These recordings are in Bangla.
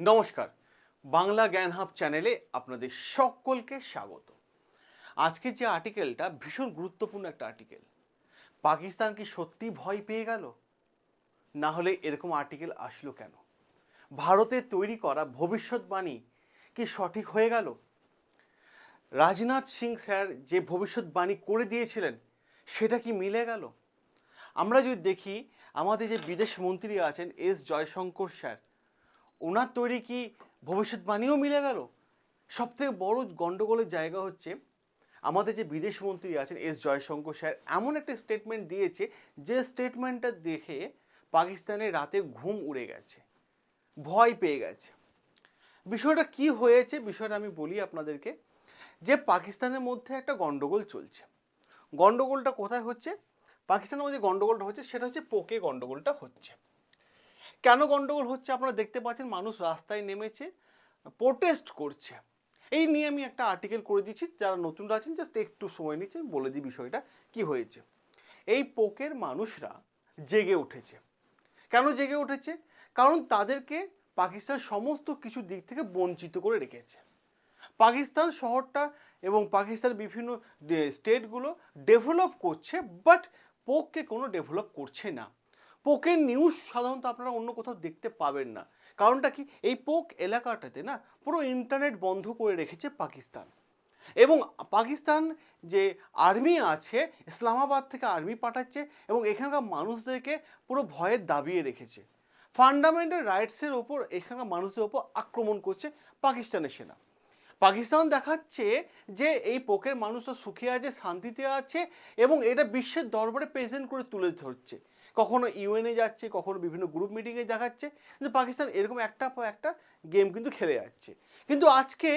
নমস্কার। বাংলা জ্ঞান হাব চ্যানেলে আপনাদের সকলকে স্বাগত। আজকে যে আর্টিকেলটা ভীষণ গুরুত্বপূর্ণ একটা আর্টিকেল। পাকিস্তান কি সত্যি ভয় পেয়ে গেল? না হলে এরকম আর্টিকেল আসলো কেন? ভারতে তৈরি করা ভবিষ্যৎবাণী কি সঠিক হয়ে গেল? রাজনাথ সিং স্যার যে ভবিষ্যৎবাণী করে দিয়েছিলেন, সেটা কি মিলে গেল? আমরা যদি দেখি, আমাদের যে বিদেশ মন্ত্রী আছেন এস জয়শঙ্কর স্যার ওনার তৈরি কি ভবিষ্যৎবাণীও মিলে গেল? সবথেকে বড় গণ্ডগোলের জায়গা হচ্ছে আমাদের যে বিদেশ মন্ত্রী আছেন এস জয়শঙ্কর স্যার, এমন একটা স্টেটমেন্ট দিয়েছে যে স্টেটমেন্টটা দেখে পাকিস্তানের রাতে ঘুম উড়ে গেছে, ভয় পেয়ে গেছে। বিষয়টা কি হয়েছে বিষয়টা আমি বলি আপনাদেরকে, যে পাকিস্তানের মধ্যে একটা গণ্ডগোল চলছে। গণ্ডগোলটা কোথায় হচ্ছে? পাকিস্তানের মধ্যে গণ্ডগোলটা হচ্ছে, সেটা হচ্ছে পোকে গণ্ডগোলটা হচ্ছে। কেন গণ্ডগোল হচ্ছে? আপনারা দেখতে পাচ্ছেন মানুষ রাস্তায় নেমেছে প্রোটেস্ট করছে। এই নিয়ে আমি একটা আর্টিকেল করে দিচ্ছি, যারা নতুনরা আছেন জাস্ট একটু সময় নিচ্ছে বলে দিই বিষয়টা, কি হয়েছে? এই পোকের মানুষরা জেগে উঠেছে। কেন জেগে উঠেছে? কারণ তাদেরকে পাকিস্তান সমস্ত কিছু দিক থেকে বঞ্চিত করে রেখেছে। পাকিস্তান শহরটা এবং পাকিস্তানের বিভিন্ন স্টেটগুলো ডেভেলপ করছে বাট পোককে কোনো ডেভেলপ করছে না। পোকের নিউজ সাধারণত আপনারা অন্য কোথাও দেখতে পাবেন না। কারণটা কি? এই পোক এলাকাটাতে না পুরো ইন্টারনেট বন্ধ করে রেখেছে পাকিস্তান। এবং পাকিস্তান যে আর্মি আছে, ইসলামাবাদ থেকে আর্মি পাঠাচ্ছে এবং এখানকার মানুষদেরকে পুরো ভয়ের দাবিয়ে রেখেছে। ফান্ডামেন্টাল রাইটসের ওপর এখানকার মানুষদের ওপর আক্রমণ করছে পাকিস্তানের সেনা। পাকিস্তান দেখাচ্ছে যে এই পোকের মানুষরা সুখে আছে, শান্তিতে আছে এবং এটা বিশ্বের দরবারে প্রেজেন্ট করে তুলে ধরছে। কখনো ইউএনএ যাচ্ছে, কখনো বিভিন্ন গ্রুপ মিটিংয়ে দেখাচ্ছে কিন্তু পাকিস্তান এরকম একটা পর একটা গেম কিন্তু খেলে যাচ্ছে। কিন্তু আজকে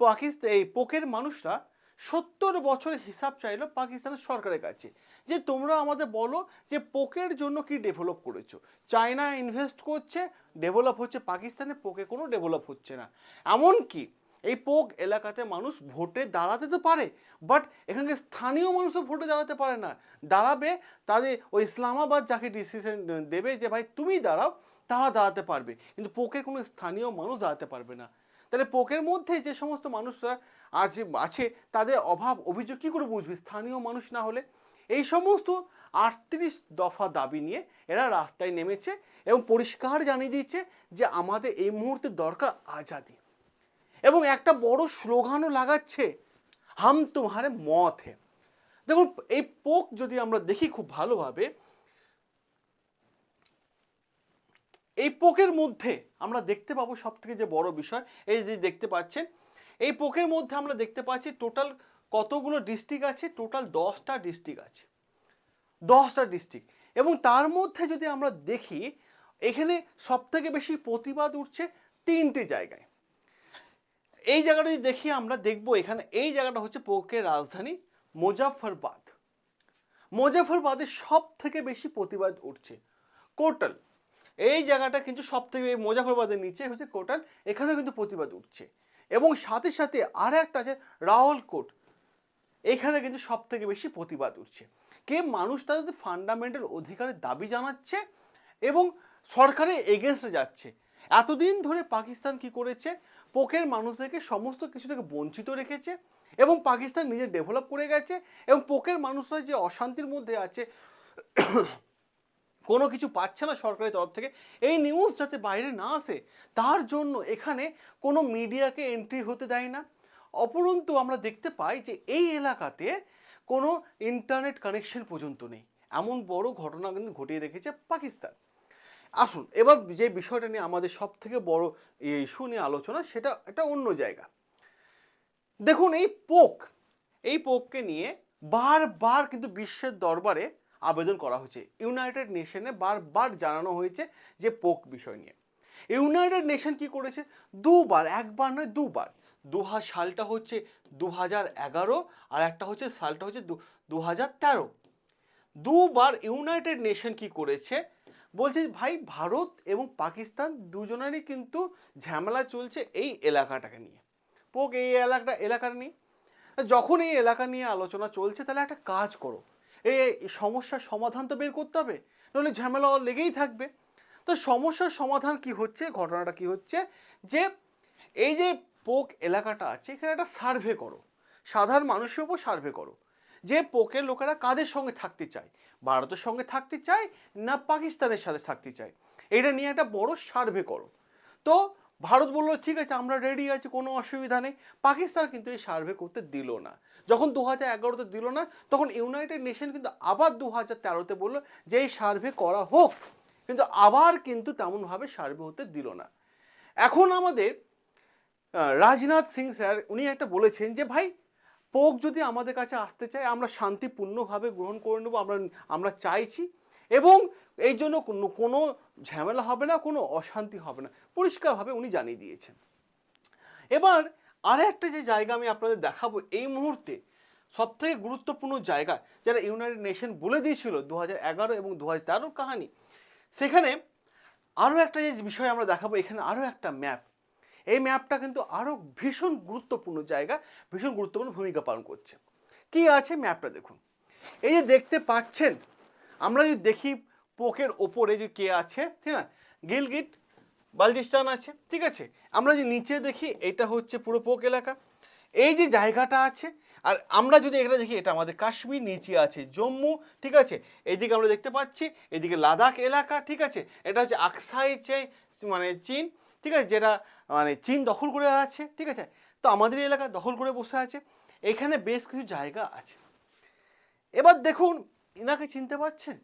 পাকিস্তান এই পোকের মানুষরা সত্তর বছরের হিসাব চাইলো পাকিস্তানের সরকারের কাছে যে তোমরা আমাদের বলো যে পোকের জন্য কি ডেভেলপ করেছ। চায়না ইনভেস্ট করছে ডেভেলপ হচ্ছে পাকিস্তানে পোকে কোনো ডেভেলপ হচ্ছে না। এমনকি এই পোক এলাকাতে মানুষ ভোটে দাঁড়াতে তো পারে বাট এখানকার স্থানীয় মানুষও ভোটে দাঁড়াতে পারে না। দাঁড়াবে, তাদের ওই ইসলামাবাদ যাকে ডিসিশন দেবে যে, ভাই, তুমি দাঁড়াও, তারা দাঁড়াতে পারবে। কিন্তু পোকের কোনো স্থানীয় মানুষ দাঁড়াতে পারবে না। তাহলে পোকের মধ্যে যে সমস্ত মানুষরা আছে আছে, তাদের অভাব, অভিযোগ কী করে বুঝবে? স্থানীয় মানুষ না হলে? এই সমস্ত আটত্রিশ দফা দাবি নিয়ে এরা রাস্তায় নেমেছে এবং পরিষ্কার জানিয়ে দিচ্ছে যে, আমাদের এই মুহূর্তে দরকার আজাদি। এবং একটা বড় স্লোগানও লাগাচ্ছে, হাম তোমারে মত হে দেখুন, এই পোক যদি আমরা দেখি খুব ভালোভাবে, এই পোকের মধ্যে আমরা দেখতে পাবো সব থেকে যে বড় বিষয়, এই যে দেখতে পাচ্ছেন, এই পোকের মধ্যে আমরা দেখতে পাচ্ছি টোটাল কতগুলো ডিস্ট্রিক্ট আছে, টোটাল দশটা ডিস্ট্রিক্ট আছে, দশটা ডিস্ট্রিক্ট। এবং তার মধ্যে যদি আমরা দেখি, এখানে সব থেকে বেশি প্রতিবাদ উঠছে তিনটে জায়গায়। এই জায়গাটা যদি দেখি, আমরা দেখব এখানে এই জায়গাটা হচ্ছে পোকের রাজধানী মুজাফরবাদ মুজাফরবাদে সব থেকে বেশি প্রতিবাদ উঠছে কোটাল এই জায়গাটা কিন্তু সব থেকে মুজাফরবাদের নিচে হচ্ছে কোটাল এখানেও কিন্তু প্রতিবাদ উঠছে। এবং সাথে সাথে আর একটা আছে রাওয়ালকোট এখানে কিন্তু সব থেকে বেশি প্রতিবাদ উঠছে। কে? মানুষ তাদের ফান্ডামেন্টাল অধিকারের দাবি জানাচ্ছে এবং সরকারের এগেনস্টে যাচ্ছে। এতদিন ধরে পাকিস্তান কি করেছে? পোকের মানুষদেরকে সমস্ত কিছু থেকে বঞ্চিত রেখেছে এবং পাকিস্তান নিজে ডেভেলপ করে গেছে এবং পোকের মানুষরা যে অশান্তির মধ্যে আছে, কোনো কিছু পাচ্ছে না সরকারের তরফ থেকে। এই নিউজ যাতে বাইরে না আসে, তার জন্য এখানে কোনো মিডিয়াকে এন্ট্রি হতে দেয় না। অপরন্তু আমরা দেখতে পাই যে এই এলাকাতে কোনো ইন্টারনেট কানেকশন পর্যন্ত নেই। এমন বড় ঘটনা কিন্তু ঘটিয়ে রেখেছে পাকিস্তান। আসুন, এবার যে বিষয়টা নিয়ে আমাদের সব থেকে বড় ইস্যু নিয়ে আলোচনা, সেটা একটা অন্য জায়গা। দেখুন, এই পোক, এই পোককে নিয়ে বারবার কিন্তু বিশ্বের দরবারে আবেদন করা হয়েছে। ইউনাইটেড নেশনে বারবার জানানো হয়েছে যে পোক বিষয় নিয়ে। ইউনাইটেড নেশন কি করেছে? দুবার, একবার নয়, দুবার। দু সালটা হচ্ছে দু হাজার এগারো আর একটা হচ্ছে, সালটা হচ্ছে দু হাজার তেরো। দুবার ইউনাইটেড নেশন কি করেছে? বলছে ভাই, ভারত এবং পাকিস্তান দুজনেরই কিন্তু ঝামেলা চলছে এই এলাকাটাকে নিয়ে। পোক, এই এলাকাটা এলাকার নিয়ে যখন এই এলাকা নিয়ে আলোচনা চলছে, তাহলে একটা কাজ করো। এই সমস্যার সমাধান তো বের করতে হবে নাহলে ঝামেলা লেগেই থাকবে। তো সমস্যার সমাধান কি হচ্ছে, ঘটনাটা কি হচ্ছে? যে, এই যে পোক এলাকাটা আছে, এখানে একটা সার্ভে করো। সাধারণ মানুষের উপর সার্ভে করো। যে পোকের লোকেরা কাদের সঙ্গে থাকতে চায়? ভারতের সঙ্গে থাকতে চায় না পাকিস্তানের সাথে থাকতে চায়? এটা নিয়ে একটা বড় সার্ভে করো। তো ভারত বলল, ঠিক আছে, আমরা রেডি আছি, কোনো অসুবিধা নেই। পাকিস্তান কিন্তু এই সার্ভে করতে দিল না। যখন দু হাজার এগারোতে দিল না, তখন ইউনাইটেড নেশন কিন্তু আবার দু হাজার তেরোতে বলল যে এই সার্ভে করা হোক। কিন্তু আবার কিন্তু তেমনভাবে সার্ভে হতে দিল না। এখন আমাদের রাজনাথ সিং স্যার, উনি একটা বলেছেন যে, ভাই পোক যদি আমাদের কাছে আসতে চায়, আমরা শান্তিপূর্ণভাবে গ্রহণ করে নেব, আমরা আমরা চাইছি। এবং এই জন্য কোনো ঝামেলা হবে না, কোনো অশান্তি হবে না। পরিষ্কারভাবে উনি জানিয়ে দিয়েছেন। এবার আর একটা যে জায়গা আমি আপনাদের দেখাবো, এই মুহূর্তে সব থেকে গুরুত্বপূর্ণ জায়গা যারা ইউনাইটেড নেশন বলে দিয়েছিল দু হাজার এগারো এবং দু হাজার কাহানি, সেখানে আরও একটা যে বিষয় আমরা দেখাবো, এখানে আরও একটা ম্যাপ। এই ম্যাপটা কিন্তু আরও ভীষণ গুরুত্বপূর্ণ জায়গা, ভীষণ গুরুত্বপূর্ণ ভূমিকা পালন করছে। কি আছে ম্যাপটা দেখুন। এই যে দেখতে পাচ্ছেন, আমরা যদি দেখি পোকের ওপরে যে কে আছে, ঠিক না গিলগিট বালজিস্তান আছে, ঠিক আছে? আমরা যে নিচে দেখি, এটা হচ্ছে পুরো পোক এলাকা। এই যে জায়গাটা আছে, আর আমরা যদি এখানে দেখি, এটা আমাদের কাশ্মীর, নিচে আছে জম্মু, ঠিক আছে? এইদিকে আমরা দেখতে পাচ্ছি, এদিকে লাদাখ এলাকা, ঠিক আছে? এটা হচ্ছে আকসাই চে মানে চীন। ঠিক আছে? যেটা মানে চীন দখল করে আছে, ঠিক আছে? তো আমাদের এলাকা দখল করে বসে আছে। এখানে বেশ কিছু জায়গা আছে। এবার দেখুন, ইনাকে চিনতে পারছেন?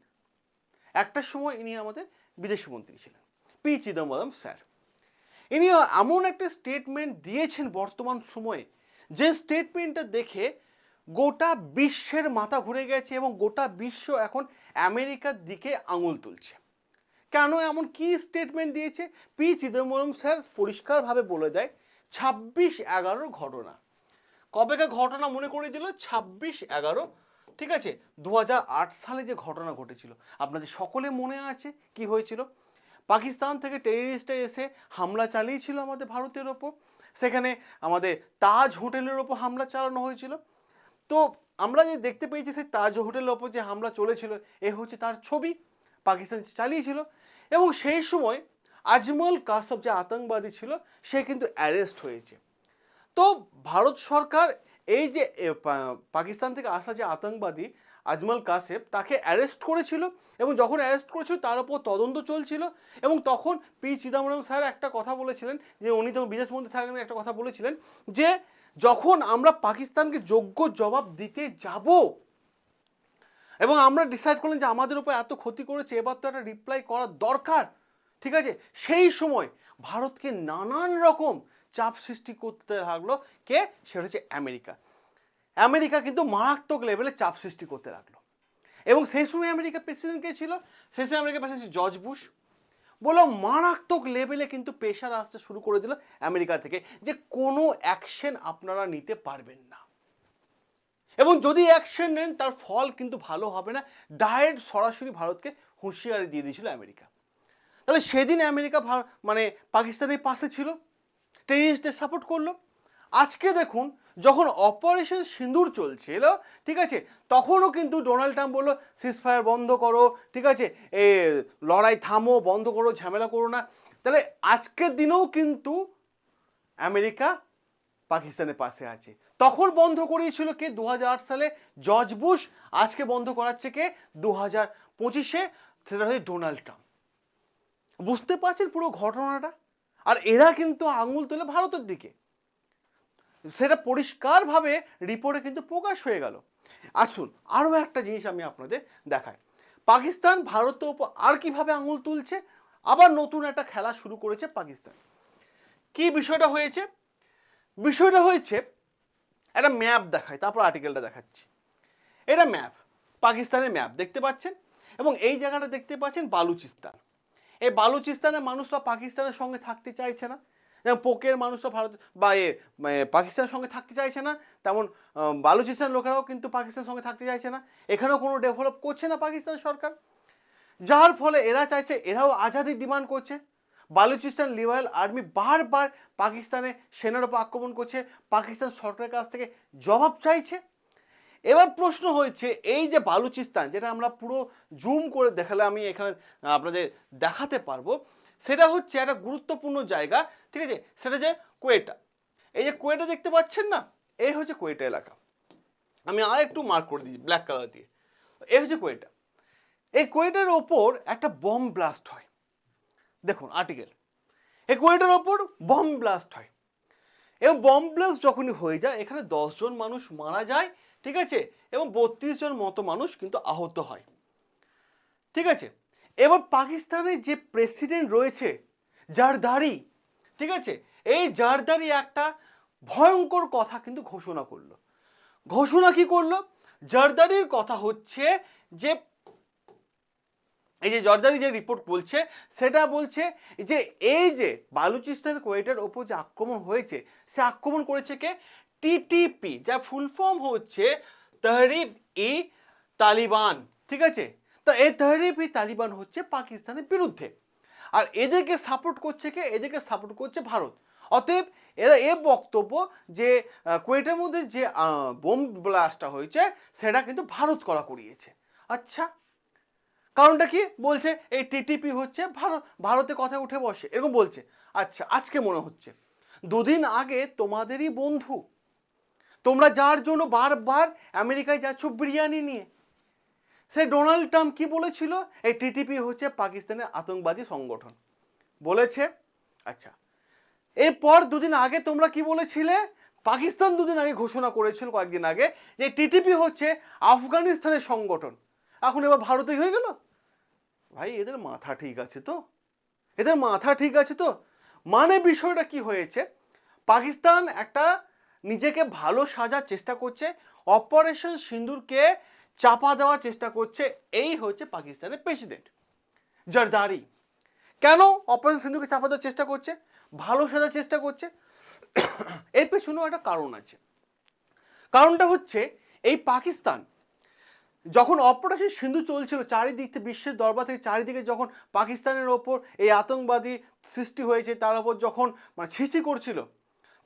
একটা সময় ইনি আমাদের বিদেশি মন্ত্রী ছিলেন, পি চিদম্বরম স্যার। ইনি এমন একটা স্টেটমেন্ট দিয়েছেন বর্তমান সময়ে, যে স্টেটমেন্টটা দেখে গোটা বিশ্বের মাথা ঘুরে গেছে এবং গোটা বিশ্ব এখন আমেরিকার দিকে আঙুল তুলছে। কেন এমন কি স্টেটমেন্ট দিয়েছে? পি চিদম্বরম স্যার পরিষ্কারভাবে বলে দেয়, ছাব্বিশ এগারোর ঘটনা। কবেকার ঘটনা মনে করে দিল? ছাব্বিশ এগারো। ঠিক আছে? দু হাজার আট সালে যে ঘটনা ঘটেছিল। আপনাদের সকলে মনে আছে কি হয়েছিল? পাকিস্তান থেকে টেরিস্টে এসে হামলা চালিয়েছিল আমাদের ভারতের ওপর। সেখানে আমাদের তাজ হোটেলের ওপর হামলা চালানো হয়েছিল। তো আমরা যে দেখতে পেয়েছি, সেই তাজ হোটেলের ওপর যে হামলা চলেছিল, এ হচ্ছে তার ছবি। পাকিস্তান চালিয়েছিল। এবং সেই সময় আজমল কাসব যে আতঙ্কবাদী ছিল, সে কিন্তু অ্যারেস্ট হয়েছে। তো ভারত সরকার এই যে পাকিস্তান থেকে আসা যে আতঙ্কবাদী আজমল কাসেব, তাকে অ্যারেস্ট করেছিল। এবং যখন অ্যারেস্ট করেছিল, তার উপর তদন্ত চলছিল। এবং তখন পি চিদাম্বরম স্যার একটা কথা বলেছিলেন, যে উনি তখন বিদেশ মন্ত্রী থাকেন, একটা কথা বলেছিলেন, যে যখন আমরা পাকিস্তানকে যোগ্য জবাব দিতে যাব এবং আমরা ডিসাইড করলেন যে আমাদের উপর এত ক্ষতি করেছে, এবার তো একটা রিপ্লাই করা দরকার। ঠিক আছে? সেই সময় ভারতকে নানান রকম চাপ সৃষ্টি করতে লাগল। কে? সেটা হচ্ছে আমেরিকা। আমেরিকা কিন্তু মারাত্মক লেভেলে চাপ সৃষ্টি করতে লাগল। এবং সেই সময় আমেরিকা প্রেসিডেন্ট কে ছিল? সেই সময় আমেরিকা প্রেসিডেন্ট জর্জ বুশ। বলল মারাত্মক লেভেলে কিন্তু প্রেশার আসতে শুরু করে দিল আমেরিকা থেকে যে কোনো অ্যাকশন আপনারা নিতে পারবেন না। এবং যদি অ্যাকশন নেন, তার ফল কিন্তু ভালো হবে না। ডাইরেক্ট সরাসরি ভারতকে হুঁশিয়ারি দিয়ে দিয়েছিল আমেরিকা। তাহলে সেদিন আমেরিকা মানে পাকিস্তানের পাশে ছিল। টেরিস্টদের সাপোর্ট করল। আজকে দেখুন, যখন অপারেশন সিঁদুর চলছিল, ঠিক আছে, তখনও কিন্তু ডোনাল্ড ট্রাম্প বলল সিজ ফায়ার বন্ধ করো, ঠিক আছে, এ, লড়াই থামো, বন্ধ করো, ঝামেলা করো না। তাহলে আজকের দিনেও কিন্তু আমেরিকা পাকিস্তানের পাশে আছে। তখন বন্ধ করিয়েছিল কে? দু হাজার আট সালে জর্জ বুশ। আজকে বন্ধ করাচ্ছে কে? দু হাজার পঁচিশে। সেটা হচ্ছে ডোনাল্ড ট্রাম্প। বুঝতে পারছেন পুরো ঘটনাটা? আর এরা কিন্তু আঙুল তোলে ভারতের দিকে। সেটা পরিষ্কারভাবে রিপোর্টে কিন্তু প্রকাশ হয়ে গেল। আসুন, আরও একটা জিনিস আমি আপনাদের দেখাই। পাকিস্তান ভারতের উপর আর কীভাবে আঙুল তুলছে? আবার নতুন একটা খেলা শুরু করেছে পাকিস্তান। কি বিষয়টা হয়েছে? বিষয়টা হয়েছে, একটা ম্যাপ দেখায় তারপর আর্টিকেলটা দেখাচ্ছি। এটা ম্যাপ, পাকিস্তানের ম্যাপ, দেখতে পাচ্ছেন? এবং এই জায়গাটা দেখতে পাচ্ছেন বালুচিস্তান। এই বালুচিস্তানের মানুষরা পাকিস্তানের সঙ্গে থাকতে চাইছে না। যেমন পোকের মানুষরা ভারত, বা এ পাকিস্তানের সঙ্গে থাকতে চাইছে না, তেমন বালুচিস্তান লোকেরাও কিন্তু পাকিস্তানের সঙ্গে থাকতে চাইছে না। এখানেও কোনো ডেভেলপ করছে না পাকিস্তান সরকার। যার ফলে এরা চাইছে, এরাও আজাদি ডিমান্ড করছে। বালুচিস্তান লিবারেল আর্মি বারবার পাকিস্তানে সেনার উপর আক্রমণ করছে, পাকিস্তান সরকারের কাছ থেকে জবাব চাইছে। এবার প্রশ্ন হয়েছে, এই যে বালুচিস্তান, যেটা আমরা পুরো জুম করে দেখালে আমি এখানে আপনাদের দেখাতে পারব, সেটা হচ্ছে একটা গুরুত্বপূর্ণ জায়গা, ঠিক আছে? সেটা যে কোয়েটা। এই যে কোয়েটা দেখতে পাচ্ছেন না? এই হচ্ছে কোয়েটা এলাকা। আমি আর একটু মার্ক করে দিচ্ছি ব্ল্যাক কালার দিয়ে। এই হচ্ছে কোয়েটা। এই কোয়েটার ওপর একটা বম ব্লাস্ট হয়। দেখুন আর্টিকেল এই কোয়েটার ওপর বম ব্লাস্ট হয়। এবং বম ব্লাস্ট যখনই হয়ে যায়, এখানে দশজন মানুষ মারা যায়, ঠিক আছে? এবং বত্রিশ জন মতো মানুষ কিন্তু আহত হয়। ঠিক আছে? এবার পাকিস্তানের যে প্রেসিডেন্ট রয়েছে, জারদারি, ঠিক আছে? এই জারদারি একটা ভয়ঙ্কর কথা কিন্তু ঘোষণা করল। ঘোষণা কি করল? জারদারির কথা হচ্ছে যে এই যে জর্দারি যে রিপোর্ট বলছে, সেটা বলছে যে এই যে বালুচিস্তান, কোয়েটার ওপর যে আক্রমণ হয়েছে, সে আক্রমণ করেছে কে? টিটিপি যার ফুল ফর্ম হচ্ছে তহরিফ ই তালিবান, ঠিক আছে? তো এই তহরিফ ই তালিবান হচ্ছে পাকিস্তানের বিরুদ্ধে। আর এদেরকে সাপোর্ট করছে কে? এদেরকে সাপোর্ট করছে ভারত। অতএব এরা এ বক্তব্য যে কুয়েটের মধ্যে যে বোম ব্লাস্টটা হয়েছে, সেটা কিন্তু ভারত করা করিয়েছে। আচ্ছা কারণটা কি? বলছে এই টিটিপি হচ্ছে ভারত, ভারতে কথা উঠে বসে, এরকম বলছে। আচ্ছা আজকে মনে হচ্ছে, দুদিন আগে তোমাদেরই বন্ধু, তোমরা যার জন্য বারবার আমেরিকায় যাচ্ছ বিরিয়ানি নিয়ে, সে ডোনাল্ড ট্রাম্প কি বলেছিল? এই টিটিপি হচ্ছে পাকিস্তানের আতঙ্কবাদী সংগঠন। বলেছে আচ্ছা এরপর দুদিন আগে তোমরা কি বলেছিলে? পাকিস্তান দুদিন আগে ঘোষণা করেছিল কয়েকদিন আগে যে টিটিপি হচ্ছে আফগানিস্তানের সংগঠন। এখন এবার ভারতেই হয়ে গেল? ভাই, এদের মাথা ঠিক আছে তো? এদের মাথা ঠিক আছে তো? মানে বিষয়টা কি হয়েছে? পাকিস্তান একটা নিজেকে ভালো সাজার চেষ্টা করছে, অপারেশন সিন্দুরকে চাপা দেওয়ার চেষ্টা করছে, এই হচ্ছে পাকিস্তানের প্রেসিডেন্ট। জরদারি। কেন অপারেশন সিন্ধুকে চাপা দেওয়ার চেষ্টা করছে? ভালো সাজার চেষ্টা করছে। এর পেছনেও একটা কারণ আছে। কারণটা হচ্ছে, এই পাকিস্তান যখন অপারেশন সিন্ধু চলছিল, চারিদিক থেকে বিশ্বের দরবার থেকে চারিদিকে যখন পাকিস্তানের ওপর এই আতঙ্কবাদী সৃষ্টি হয়েছে, তার ওপর যখন মানে ছিচি করছিল,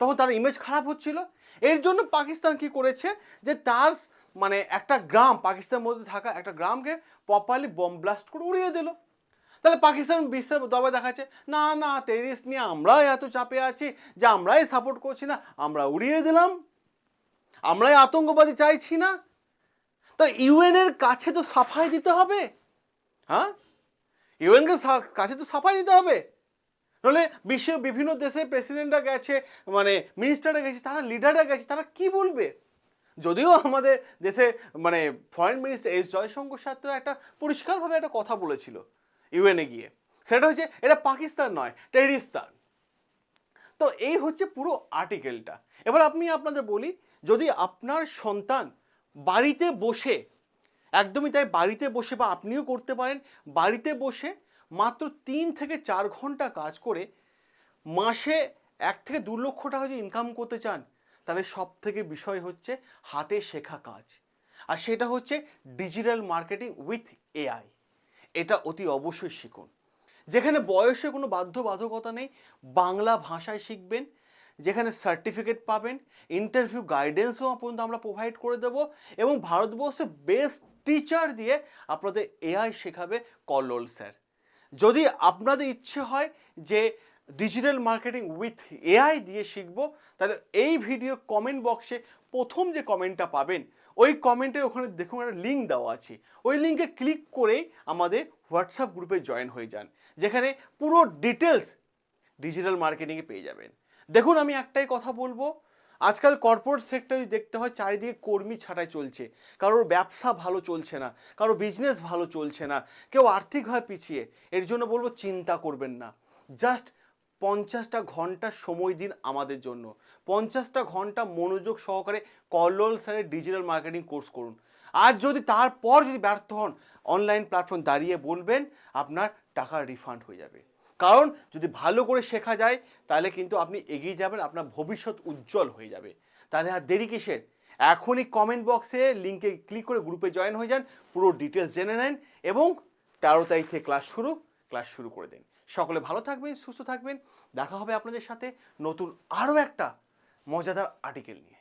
তখন তার ইমেজ খারাপ হচ্ছিল। এর জন্য পাকিস্তান কি করেছে যে, তার মানে একটা গ্রাম, পাকিস্তানের মধ্যে থাকা একটা গ্রামকে প্রপারলি বম ব্লাস্ট করে উড়িয়ে দিল। তাহলে পাকিস্তান বিশ্বের দরবার দেখাচ্ছে, না না টেরিস নিয়ে আমরাই এত চাপে আছি যে, আমরাই সাপোর্ট করছি না, আমরা উড়িয়ে দিলাম। আমরাই আতঙ্কবাদী চাইছি না। তো ইউএনের কাছে তো সাফাই দিতে হবে। হ্যাঁ? ইউএনকে কাছে তো সাফাই দিতে হবে। নাহলে বিশ্বের বিভিন্ন দেশের প্রেসিডেন্টরা গেছে মানে মিনিস্টাররা গেছে, তারা লিডাররা গেছে, তারা কি বলবে? যদিও আমাদের দেশে মানে ফরেন মিনিস্টার এস জয়শঙ্কর সাথে একটা পরিষ্কারভাবে একটা কথা বলেছিল ইউএনএ গিয়ে। সেটা হচ্ছে, এটা পাকিস্তান নয় টেরিস্তান তো এই হচ্ছে পুরো আর্টিকেলটা এবার আপনি আপনাদের বলি, যদি আপনার সন্তান বাড়িতে বসে, একদমই তাই বাড়িতে বসে বা আপনিও করতে পারেন, বাড়িতে বসে মাত্র তিন থেকে চার ঘণ্টা কাজ করে মাসে এক থেকে দু লক্ষ টাকা যদি ইনকাম করতে চান, তাহলে সব থেকে বিষয় হচ্ছে হাতে শেখা কাজ। আর সেটা হচ্ছে ডিজিটাল মার্কেটিং উইথ এআই এটা অতি অবশ্যই শিখুন। যেখানে বয়সে কোনো বাধ্যবাধকতা নেই, বাংলা ভাষায় শিখবেন যেখানে সার্টিফিকেট পাবেন ইন্টারভিউ গাইডেন্সও পর্যন্ত আমরা প্রোভাইড করে দেব এবং ভারতবর্ষে বেস্ট টিচার দিয়ে আপনাদের এআই শেখাবে কল্লোল স্যার। যদি আপনাদের ইচ্ছে হয় যে ডিজিটাল মার্কেটিং উইথ এআই দিয়ে শিখব, তাহলে এই ভিডিও কমেন্ট বক্সে প্রথম যে কমেন্টটা পাবেন, ওই কমেন্টে ওখানে দেখুন একটা লিঙ্ক দেওয়া আছে। ওই লিঙ্কে ক্লিক করেই আমাদের হোয়াটসঅ্যাপ গ্রুপে জয়েন হয়ে যান, যেখানে পুরো ডিটেলস ডিজিটাল মার্কেটিংয়ে পেয়ে যাবেন। দেখুন, আমি একটাই কথা বলব। আজকাল কর্পোরেট সেক্টরে দেখতে হয় চারিদিকে কর্মী ছাঁটাই চলছে। কারোর ব্যবসা ভালো চলছে না, কারও বিজনেস ভালো চলছে না, কেউ আর্থিকভাবে পিছিয়ে, এর জন্য বলব চিন্তা করবেন না। জাস্ট পঞ্চাশটা ঘণ্টা সময় দিন আমাদের জন্য। পঞ্চাশটা ঘণ্টা মনোযোগ সহকারে কল্লোল স্যারের ডিজিটাল মার্কেটিং কোর্স করুন। আর যদি তারপর যদি ব্যর্থ হন অনলাইন প্ল্যাটফর্ম দাঁড়িয়ে বলবেন, আপনার টাকা রিফান্ড হয়ে যাবে। কারণ যদি ভালো করে শেখা যায়, তাহলে কিন্তু আপনি এগিয়ে যাবেন, আপনার ভবিষ্যৎ উজ্জ্বল হয়ে যাবে। তাহলে আর দেরি কিসের? এখনই কমেন্ট বক্সে লিঙ্কে ক্লিক করে গ্রুপে জয়েন হয়ে যান, পুরো ডিটেলস জেনে নেন এবং তেরো তারিখ ক্লাস শুরু ক্লাস শুরু করে দিন। সকলে ভালো থাকবেন, সুস্থ থাকবেন। দেখা হবে আপনাদের সাথে নতুন আরও একটা মজাদার আর্টিকেল নিয়ে।